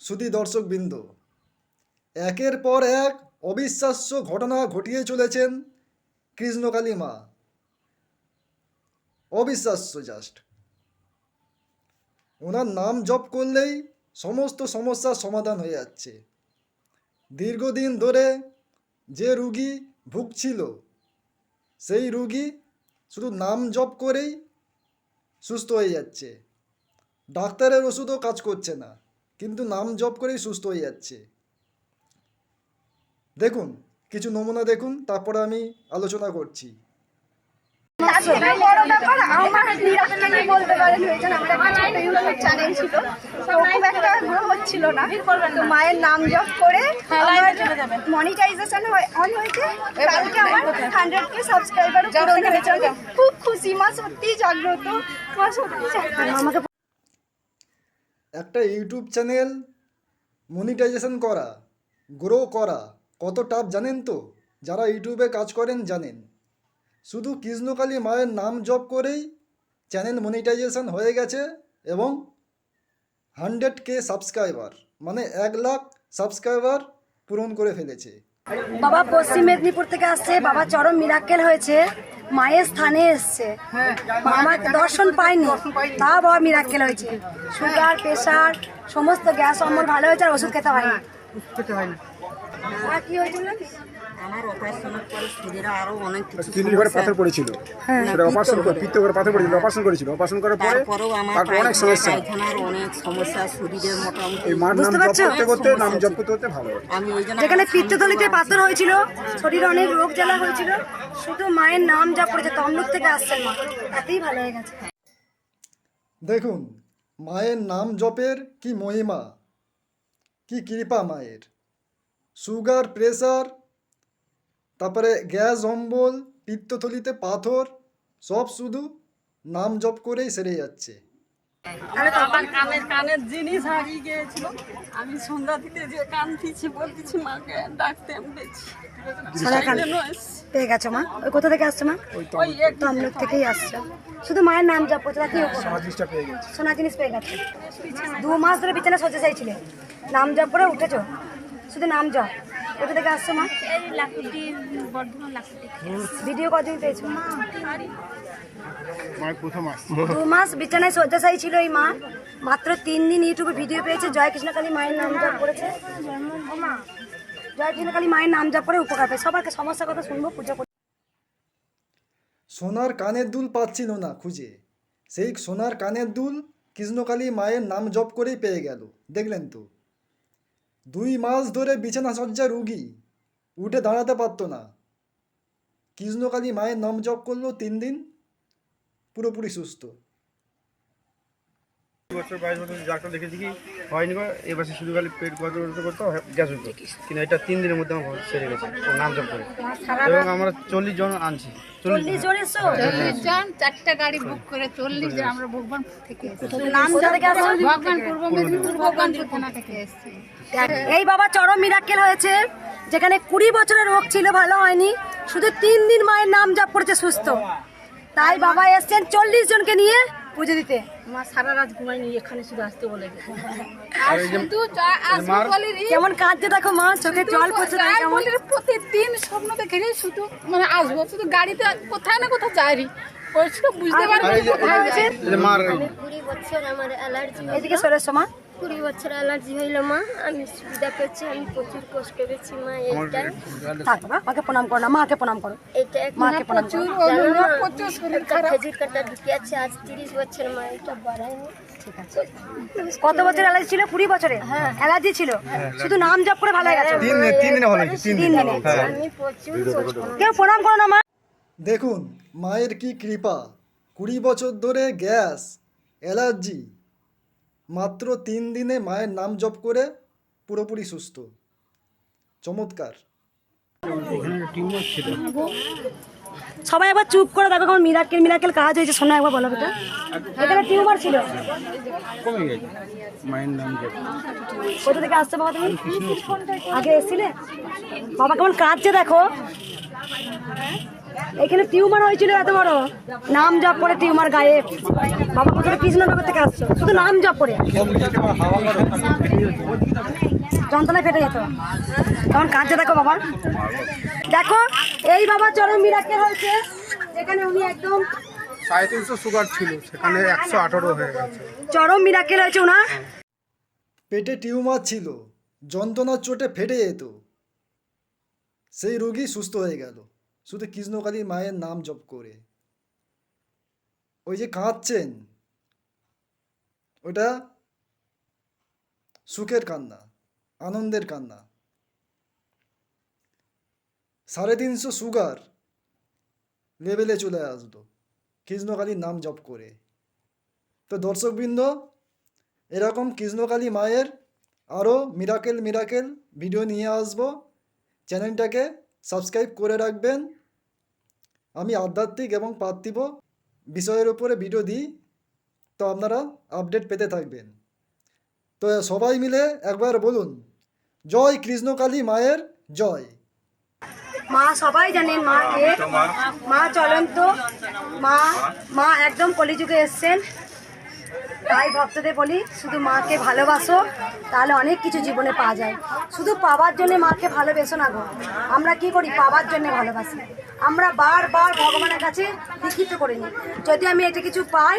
সুধী দর্শকবৃন্দ। একের পর এক অবিশ্বাস্য ঘটনা ঘটিয়ে চলেছেন কৃষ্ণকালী মা। অবিশ্বাস্য জাস্ট ওনার নাম জপ করলেই সমস্ত সমস্যার সমাধান হয়ে যাচ্ছে। দীর্ঘদিন ধরে যে রুগী ভুগছিল, সেই রুগী শুধু নাম জপ করেই সুস্থ হয়ে যাচ্ছে। ডাক্তারের ওষুধও কাজ করছে না, কিন্তু নাম জপ করেই সুস্থ হয়ে যাচ্ছে। দেখুন, কিছু নমুনা দেখুন, তারপরে আমি আলোচনা করছি। খুব হচ্ছিল না মায়ের নাম জপ করে খুব খুশি মা সত্যি জাগ্রত মা সত্যি একটা ইউটিউব চ্যানেল মনিটাইজেশন করা, গ্রো করা, কত টাফ জানেন তো? যারা ইউটিউবে কাজ করেন জানেন। শুধু কৃষ্ণকালী মায়ের নাম জপ করেই চ্যানেল মনিটাইজেশন হয়ে গেছে এবং হান্ড্রেড কে সাবস্ক্রাইবার মানে এক লাখ সাবস্ক্রাইবার পূরণ করে ফেলেছে। বাবা পশ্চিম মেদিনীপুর থেকে আসছে বাবা চরম মিরাক্কেল হয়েছে মায়ের স্থানে এসছে। আমার দর্শন পায়নি তা বাবা মিরাক্কেল হয়েছে। সুগার প্রেশার সমস্ত গ্যাস অম্বল ভালো হয়েছে আর ওষুধ খেতে হয়নি আর কি হয়েছিল? আমার অপারেশনের পরে শরীরে আরও অনেক কিছু কিডনি ঘরে পাথর পড়েছিল। সেটা অপারেশন করে পিত্ত করে পাথর পড়েছিল অপারেশন করেছিল। অপারেশন করার পরে তারপরেও আমার অনেক সমস্যা। পায়খানার অনেক সমস্যা শরীরের মোটামুটি। এই মার নাম জপ করতে করতে নাম জপ করতে করতে ভালো আমি ওই জন্য যেখানে আমার পিত্তথলিতে পাথর হয়েছিল শরীরে অনেক রোগ জ্বালা হয়েছিল শুধু মায়ের নাম যা পড়েছে তমলুক থেকে আসছেন মা। তাতেই ভালো হয়ে গেছে। দেখুন মায়ের নাম জপের কি মহিমা কি কৃপা মায়ের। সুগার প্রেসার তারপরে গ্যাস অম্বল পিত্তথলিতে পাথর সব শুধু নাম জপ করেই সেরে যাচ্ছে। আমার কানের কানের জিনিস হারিয়ে গিয়েছিল। আমি সন্ধ্যা থেকে যে বলতেছি মাকে ডাকতে আমি পেয়েছি। পেয়ে গেছো মা? ওই কোথা থেকে আসছো মা? ওই তমলুক থেকেই আসছো। শুধু মায়ের নাম জপ করছে সোনা জিনিস পেয়ে গেছে। দু মাস ধরে বিছানা সজ্জা চাইছিলে। নাম জপ করে উঠেছো? শুধু নাম জপ। কোথা থেকে আসছো মা? ভিডিও কদিন পেয়েছ দু মাস বিছানায় শয্যাশায়ী ছিল এই মা। মাত্র তিন দিন ইউটিউবে ভিডিও পেয়েছে। জয় কৃষ্ণকালী মায়ের নাম জপ করেছে। জয় কৃষ্ণকালী মায়ের নাম জপ করে উপকার পেয়ে সমস্যার কথা শুনব পুজো সোনার কানের দুল পাচ্ছিল না খুঁজে। সেই সোনার কানের দুল কৃষ্ণকালী মায়ের নাম জপ করেই পেয়ে গেল। দেখলেন তো? দুই মাস ধরে বিছানা শয্যা রুগী। উঠে দাঁড়াতে পারত না। কৃষ্ণকালী মায়ের নাম জপ করল তিন দিন। পুরোপুরি সুস্থ। বছর বাইশ বছর ডাক্তার দেখেছি কি হয়নি গো এবার শুধু খালি পেট গজগজ করতো গ্যাস হতো। কিন্তু এটা তিন দিনের মধ্যে আমার সেরে গেছে নাম জপ করে। এবং আমরা চল্লিশ জন আনছি চল্লিশ চল্লিশ জন। এসছো চল্লিশ জন। চারটা গাড়ি বুক করে চল্লিশ জন আমরা ভগবান থেকে নাম কোথা থেকে আসছো ভগবান পূর্ব মেদিনীপুর ভগবানপুর থানা থেকে এসেছি। এই বাবা চরম মিরাক্কেল হয়েছে যেখানে কুড়ি বছরের রোগ ছিল ভালো হয়নি শুধু তিন দিন মায়ের নাম জপ করেছে সুস্থ। তাই বাবা এসছেন চল্লিশ জনকে নিয়ে পুজো দিতে। মা সারা রাত ঘুমাইনি এখানে শুধু আসতে বলে। আর শুধু কেমন কাঁদছে দেখো মা চোখে জল পড়ছে কেমন। প্রতিদিন স্বপ্ন দেখে শুধু মানে আসব শুধু গাড়িতে কোথায় না কোথাও যাই শুধু বুঝতে পারব। মার কুড়ি বছর আমার অ্যালার্জি এদিকে সরে মা। কুড়ি বছর অ্যালার্জি হইল মা আমি সুবিধা পেয়েছি আমি প্রচুর কষ্ট পেয়েছি মা এইটা। থাক মাকে প্রণাম করো না মাকে প্রণাম করো। এটা মাকে প্রণাম করো। খেজুর কাটা ঢুকে আছে আজ তিরিশ বছর মা এটা বাড়ায়নি। কত বছর অ্যালার্জি ছিল? কুড়ি বছরে? অ্যালার্জি ছিল? শুধু নাম জপ করে ভালো হয়ে গেছে? তিন দিন তিন দিনে ভালো তিন তিন দিনে। আমি প্রচুর কেউ প্রণাম করো না মা। দেখুন মায়ের কি কৃপা। কুড়ি বছর ধরে গ্যাস অ্যালার্জি মাত্র তিন দিনে মায়ের নাম জপ করে পুরোপুরি সুস্থ। চমৎকার। সবাই আবার চুপ করে দেখো কেমন মিরাকেল মিরাকেল কাজ হয়েছে। শোনা একবার বলো বেটা। এখানে টিউমার ছিল? কমে গেছে। মায়ের নাম জপ। কোথা থেকে আসছে বাবা তুমি? আগে এসেছিলে? বাবা কেমন কাঁদছে দেখো। এখানে টিউমার হয়েছিল এত বড়। নাম জপ করে টিউমার গায়ে। বাবা কোথায় কৃষ্ণনগর থেকে আসছো। শুধু নাম জপ করে। যন্ত্রণায় ফেটে যেত তখন কাঁদছে দেখো বাবা। দেখো এই বাবা চরম মিরাক্কেল হয়েছে। যেখানে উনি একদম সাড়ে তিনশো সুগার ছিল সেখানে একশো আঠারো হয়ে গেছে। চরম হয়েছে ওনার। পেটে টিউমার ছিল যন্ত্রণার চোটে ফেটে যেত। সেই রোগী সুস্থ হয়ে গেল। শুধু কৃষ্ণকালী মায়ের নাম জপ করে। ওই যে কাঁদছেন, ওটা সুখের কান্না, আনন্দের কান্না। সাড়ে তিনশো সুগার লেভেলে চলে আসলো, কৃষ্ণকালীর নাম জপ করে। তো দর্শকবৃন্দ, এরকম কৃষ্ণকালী মায়ের আরও মিরাকেল মিরাকেল ভিডিও নিয়ে আসব। চ্যানেলটাকে সাবস্ক্রাইব করে রাখবেন। আমি আধ্যাত্মিক এবং পার্থিব বিষয়ের উপরে ভিডিও দিই তো আপনারা আপডেট পেতে থাকবেন। তো সবাই মিলে একবার বলুন জয় কৃষ্ণকালী মায়ের জয়। মা সবাই জানেন মা কে? মা চলন্ত। মা মা একদম কলিযুগে এসছেন। তাই ভক্তদের বলি, শুধু মাকে ভালোবাসো, তাহলে অনেক কিছু জীবনে পাওয়া যায়। শুধু পাওয়ার জন্য মাকে ভালোবেসো না গো। আমরা কি করি? পাওয়ার জন্য ভালোবাসি। আমরা বারবার ভগবানের কাছে লিখিত করে নিই যদি আমি এটা কিছু পাই